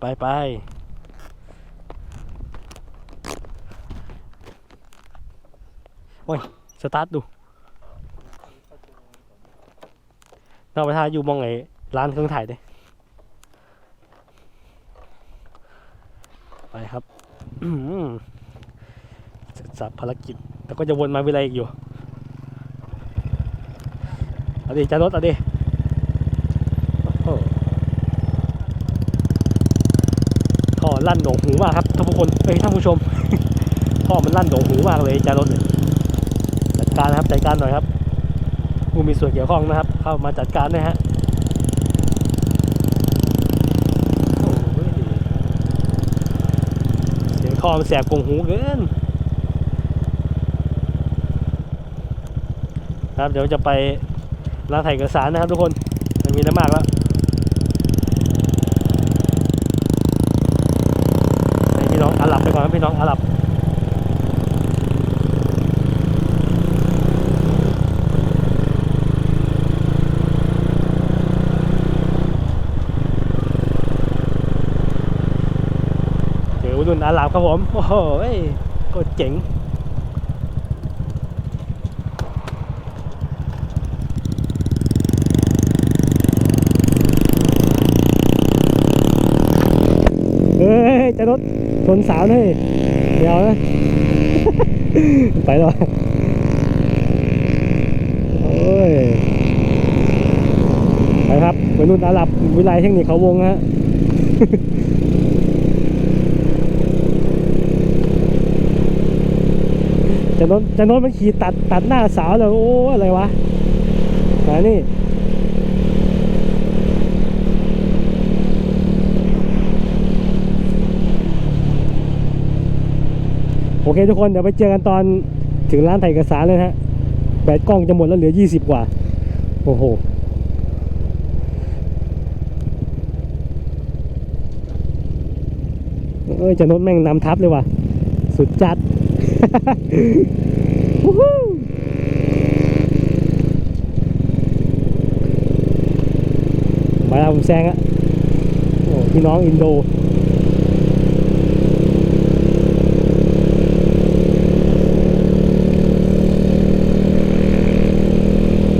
ไปไปโอ้ย สตาร์ทดู เราไปทาอยู่มองไงร้านเครื่องถ่ายดิไปครับสับภารกิจ แต่ก็จะวนมาเวลาอีกอยู่ เอาดิจารถเอาดิโอ้โห่อลั่นโด่งหูมากครับท่านผู้คนเอ้ยท่านผู้ชม ท่อมันลั่นโด่งหูมากเลยจารถจัดการนะครับจัดการหน่อยครับผู้มีส่วนเกี่ยวข้องนะครับ เข้ามาจัดการด้วยฮะโอ้ยเสียงท่อมันแสบกงหูเกินครับเดี๋ยวจะไปร้านถ่ายเอกสารนะครับทุกคนมันมีน้ำมากแล้วให้พี่น้องอาหรับไปก่อนครับ พี่น้องอาหรับเจอวัยรุ่นอาหรับครับผม โอ้โหโคตรเจ๋งเฮ้ยจะรถชนสาวเฮ้ย เดี๋ยวนะไปแล้วโอ้ยไปครับวัยรุ่นอาหรับวิไลเทคนิคเขาวงฮะจะนนจะนนมันขี่ตัดตัดหน้าสาวเลยโอ้อะไรวะมานี่ เคทุกคนเดี๋ยวไปเจอกันตอนถึงร้านถ่ายเอกสารเลยฮะแบตกล้องจะหมดแล้วเหลือ 20 กว่า โอ้โหเอ้ยจะนดแม่งนำทับเลยว่ะ สุดจัดมาแล้วผมแซงอะโอ้พี่น้องอินโด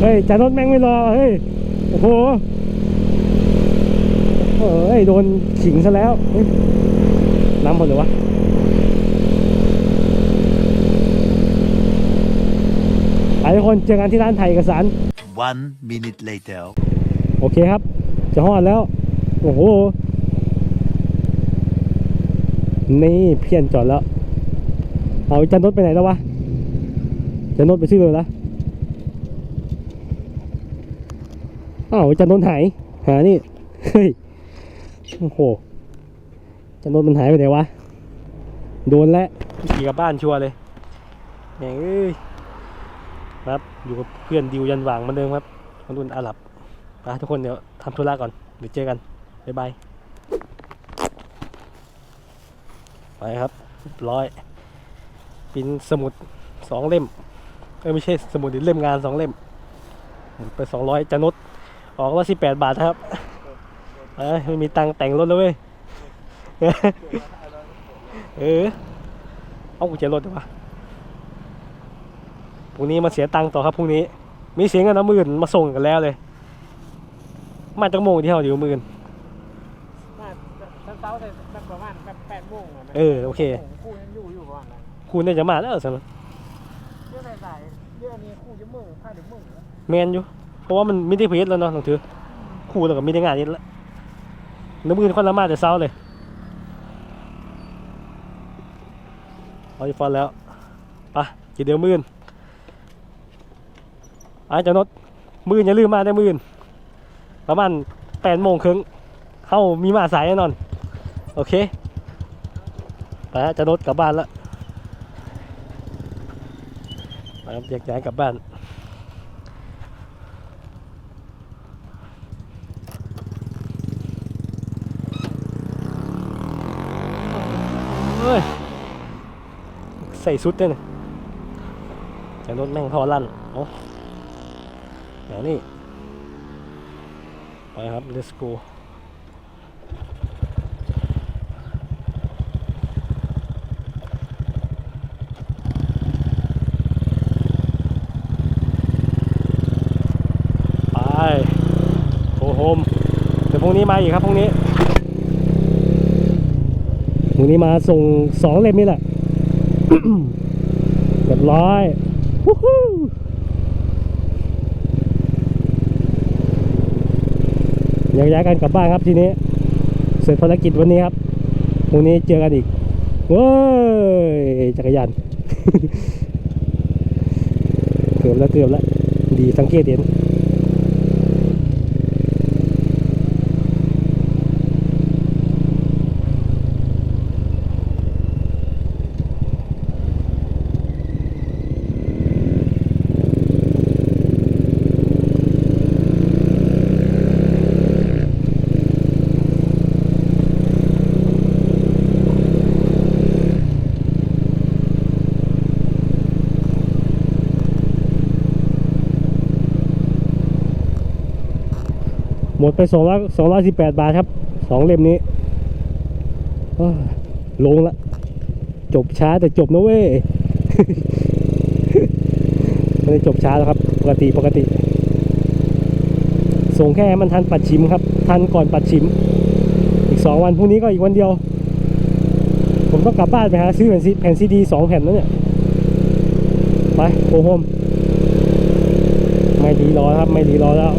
เฮ้ย จานรถแม่งไม่รอ เฮ้ย โอ้โหเฮ้ย โดนขิงซะแล้วเฮ้ยน้ำหมดเลยวะไปทุกคนเจอกันที่ร้านถ่ายเอกสาร One minute later. โอเคครับ จะฮอดแล้ว โอ้โห นี่เพี้ยนจอดแล้ว เอาจันรถไปไหนแล้ววะจันรถไปซื้อเลยละ อ้าวจันรถหาย หานี่ เฮ้ย โอ้โหจันรถมันหายไปไหนวะ โดนแล้วขี่กลับบ้านชัวร์เลยแหงเอ้ยครับ อยู่กับเพื่อนดิวยันหว่างเหมือนเดิมครับคนรุ่นอาหรับไปทุกคนเดี๋ยวทำธุระก่อน เดี๋ยวเจอกัน บ๊ายบาย ไปครับร้อยปิ้นสมุดสองเล่ม เออไม่ใช่สมุดดิเล่มงานสองเล่ม ไปสองร้อยจะนด ออกละสิบแปดบาทครับเอ้ยไม่มีตังค์แต่งรถแล้วเว้ย เออ เอากุญแจรถดีกว่าพรุ่งนี้มาเสียตังค์ต่อครับพรุ่งนี้ มีเสียงกันนะหมื่นมาส่งกันแล้วเลย มาจากโมงที่เราอยู่หมื่นมาเช้าๆแต่แบบประมาณแบบแปดโมงะนะเออโอเคคู่ยังอยู่อยู่ประมาณนั้นคุณน่าจะมาแล้วสินะเรื่องสายๆเรื่องนี้คู่จะมึงพาถึงมึงแล้วแมนอยู่เพ ราะว่ามันไม่ได้เพจแล้วเนาะหนังถือคู่แล้วก็ไม่ได้งานนี้แล้วน้ำมือคนละมาแต่เช้าเลยเอาอีฟอนแล้วไปกี่เดียวมื่นอาจะนดมื่นอย่าลืมมาได้มื่นประมาณแปดโมงครึ่งเข้ามีมาสายแน่นอน โอเคไปฮะจะนดกลับบ้านแล้วไปครับแยกย้ายกลับบ้าน ใส่สุดเนี่ยแต่รถแม่งพอลั่นเอาเดี๋ยวนี่ ไปครับ let's go ไปโอ้ฮมเดี๋ยวพรุ่งนี้มาอีกครับพรุ่งนี้พรุ่งนี้มาส่งสองเล่มนี่แหละ เรียบร้อยวู้ฮู้ยกย้ายกันกลับบ้านครับทีนี้ เสร็จภารกิจวันนี้ครับพรุ่งนี้เจอกันอีกเว้ยจักรยานเกือบแล้วเกือบแล้ว ดีสังเกตเห็น ไปสองร้อยสองร้อยสิบแปดบาทครับสองเล่มนี้ลงละจบช้าแต่จบนะเว้ยไม่ได้จบช้าแล้วครับ ปกติปกติ ส่งแค่มันทันปัดชิมครับ ทันก่อนปัดชิม อีกสองวันพรุ่งนี้ก็อีกวันเดียว ผมต้องกลับบ้านไปหาซื้อแผ่นซีแผ่นซีดีสองแผ่นแล้วเนี่ย ไปโกโฮมไม่ดีรอครับ ไม่ดีรอแล้ว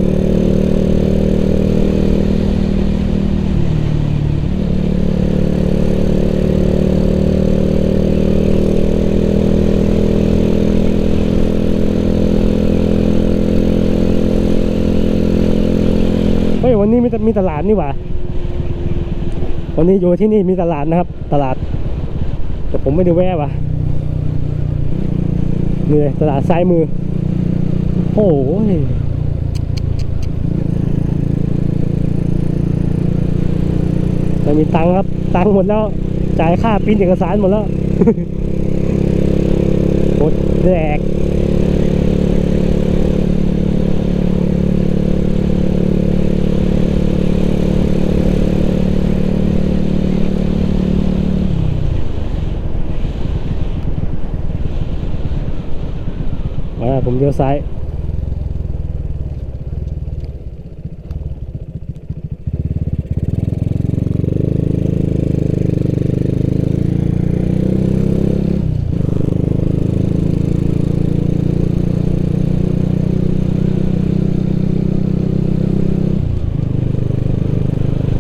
นี้มีตมีตลาดนี่หว่า วันนี้อยู่ที่นี่มีตลาดนะครับ ตลาด แต่ผมไม่ได้แวะว่ะนี่เลยตลาดซ้ายมือ โอ้ยไม่มีตังค์ครับ ตังค์หมดแล้ว จ่ายค่าปริ้นเอกสารหมดแล้วหมดแดก ผมเลี้ยวซ้าย ค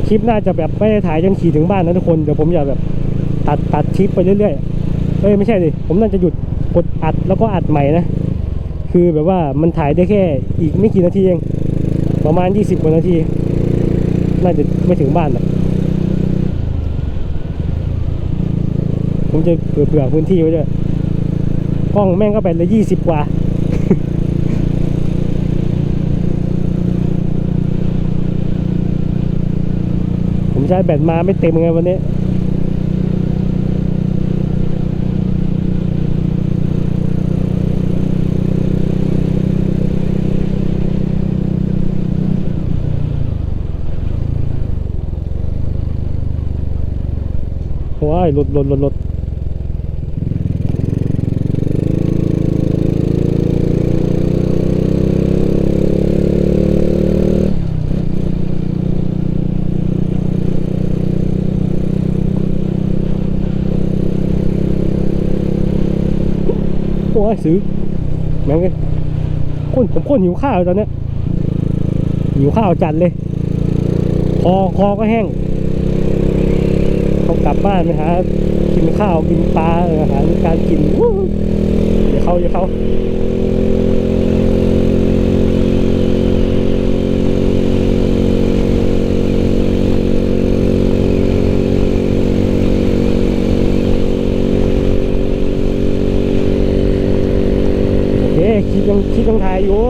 ลิปน่าจะแบบไม่ได้ถ่ายจนขี่ถึงบ้านนะทุกคน เดี๋ยวผมจะแบบตัดตัดคลิปไปเรื่อยๆ เอ้ยไม่ใช่ดิ ผมน่าจะหยุดกดอัดแล้วก็อัดใหม่นะ คือแบบว่ามันถ่ายได้แค่อีกไม่กี่นาทีเอง ประมาณ 20กว่านาที น่าจะไม่ถึงบ้านหรอกผมจะเผื่อพื้นที่ไว้ด้วยกล้องแม่งก็แบตละยี่สิบกว่า ผมใช้แบตมาไม่เต็มไงวันนี้ ว้ายหลุดลดลดลดโอ้ยซื้อแม่งเลยคนผมคนหิวข้าวตอนเนี้ยหิวข้าวจัดเลย คอคอก็แห้ง ลับบ้านไปหากินข้าวกินปลาออหารการกินวู้อย่าเข้าอย่าเขาโอเคคลิปยังคลิปยังถ่ายอยู่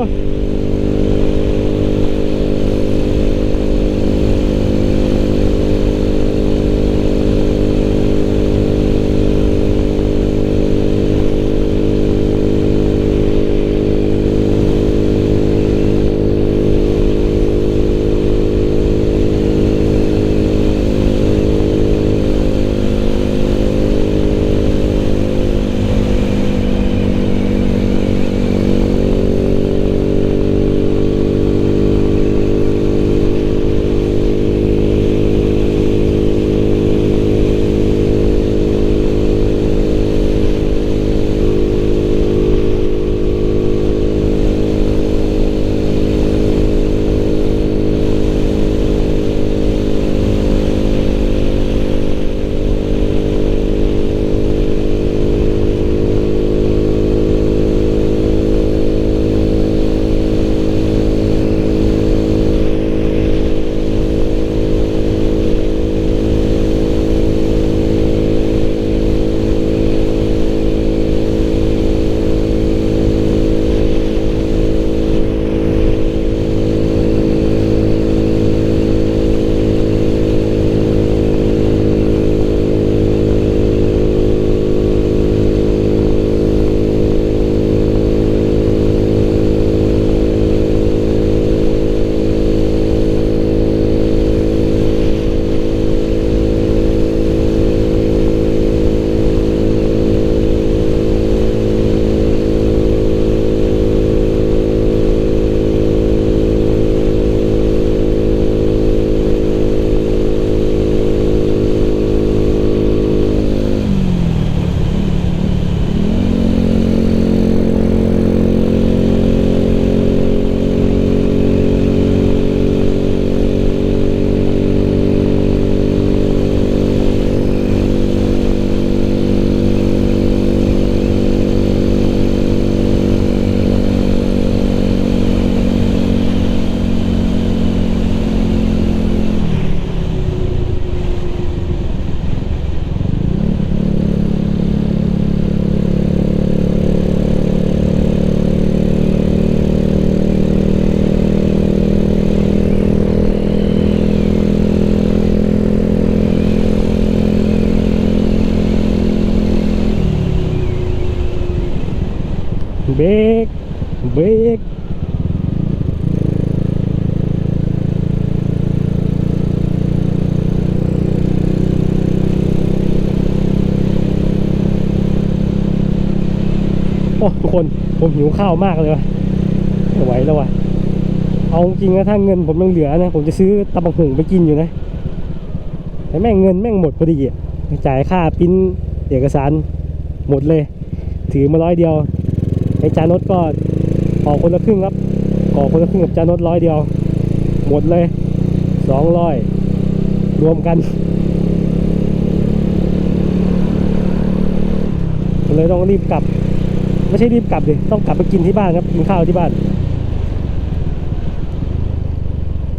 โอ้ทุกคนผมหิวข้าวมากเลยวะไม่ไหวแล้ววะเอาจริงนะถ้าเงินผมยังเหลือนะ ผมจะซื้อตำบักหุ่งไปกินอยู่นะ แต่แม่งเงินแม่งหมดพอดีอะจ่ายค่าปิ้นเอกสารหมดเลย ถือมาร้อยเดียวไอ้จานดก็ออกคนละครึ่งครับออกคนละครึ่งกับจานดร้อยเดียว หมดเลยสองร้อยรวมกันเลยต้องรีบกลับ ไม่ใช่รีบกลับดิต้องกลับไปกินที่บ้านครับกินข้าวที่บ้าน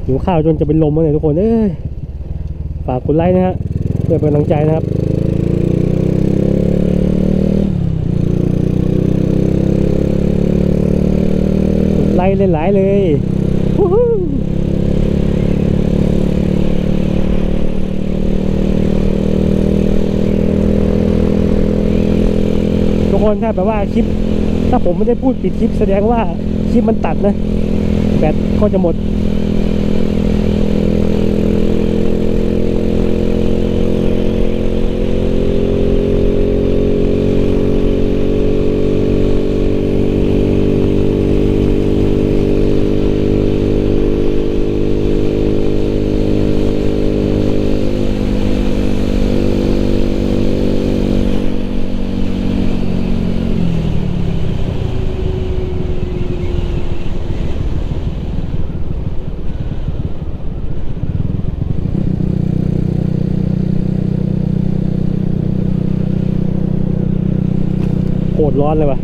หิวข้าวจนจะเป็นลมเลยทุกคนเอ้ยฝากกดไลค์นะฮะเพื่อเป็นกำลังใจนะครับกดไลค์หลายๆเลยวู้ฮู้ทุก คนถ้าแบบว่าคลิป ถ้าผมไม่ได้พูดปิดคลิปแสดงว่าคลิปมันตัดนะ แบตก็จะหมด โคตรร้อนเลยว่ะ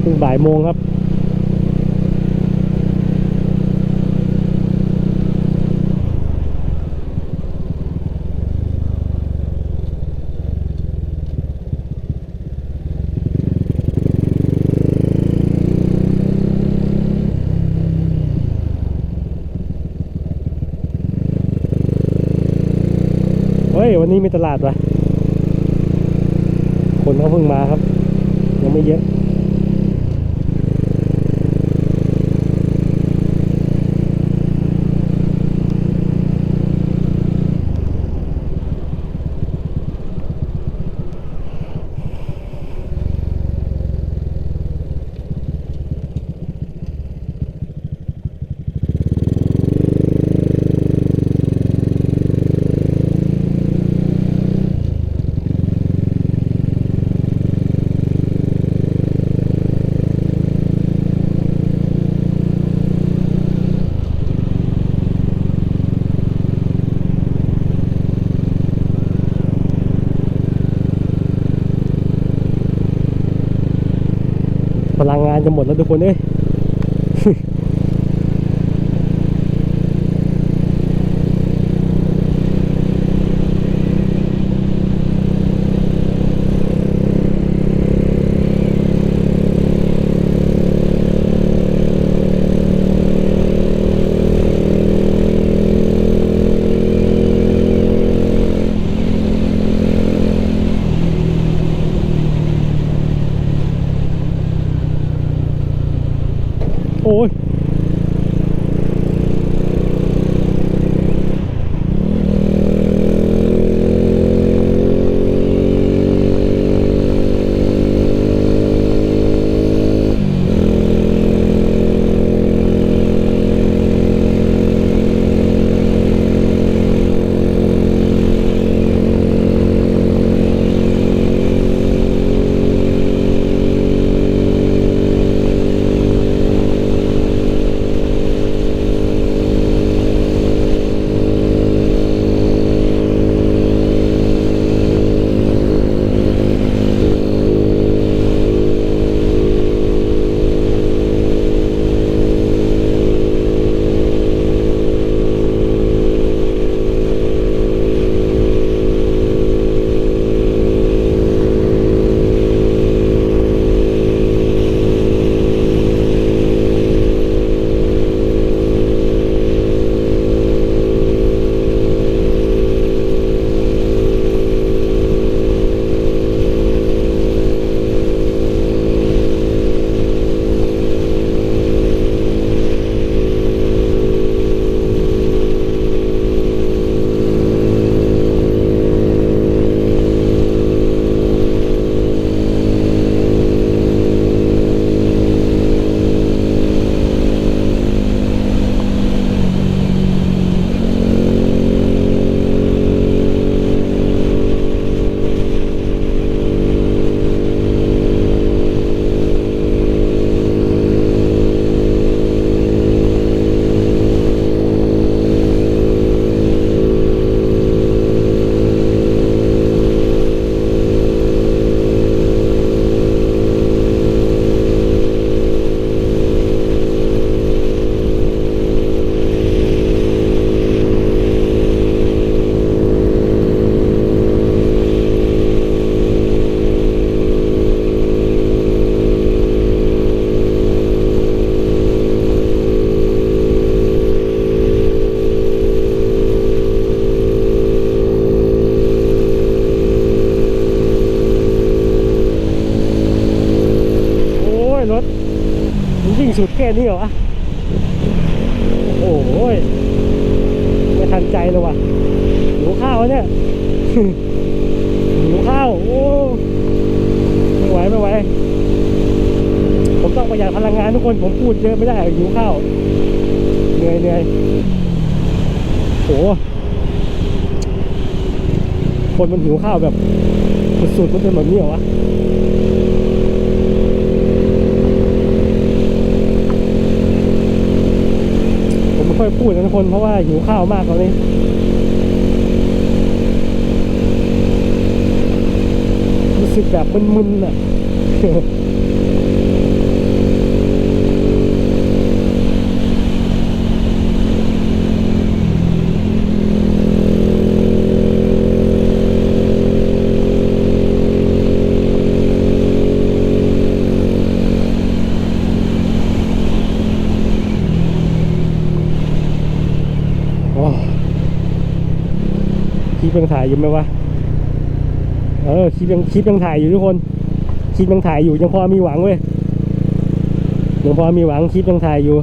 เพิ่งบ่าย โมงครับ เฮ้ย วันนี้มีตลาดวะคนเขาเพิ่งมาครับ ยังไม่เยอะ จะหมดแล้วทุกคนเอ้ย ยรถมันวิ่งสุดแค่นี้เหรอวะโอ้โหยไม่ทันใจเลยว่ะหิวข้าวเนี่ยหิวข้าวโอ้ไม่ไหวไม่ไหวผมต้องประหยัดพลังงานทุกคนผมพูดเยอะไม่ได้หิวข้าวเหนื่อยเหนื่อยโหคนมันหิวข้าวแบบสุดๆมันเป็นแบบนี้เหรอวะ ผมไม่ค่อย พูดนทุกคนเพราะว่าหิวข้าวมากตอนนี้รู้สึกแบบมึนๆอะ ปยังถ่ายอยู่ไหมวะ เออคลิปยังคลิปยังถ่ายอยู่ทุกคนคลิปยังถ่ายอยู่ยังพอมีหวังเว้ยยังพอมีหวังคลิปยังถ่ายอยู่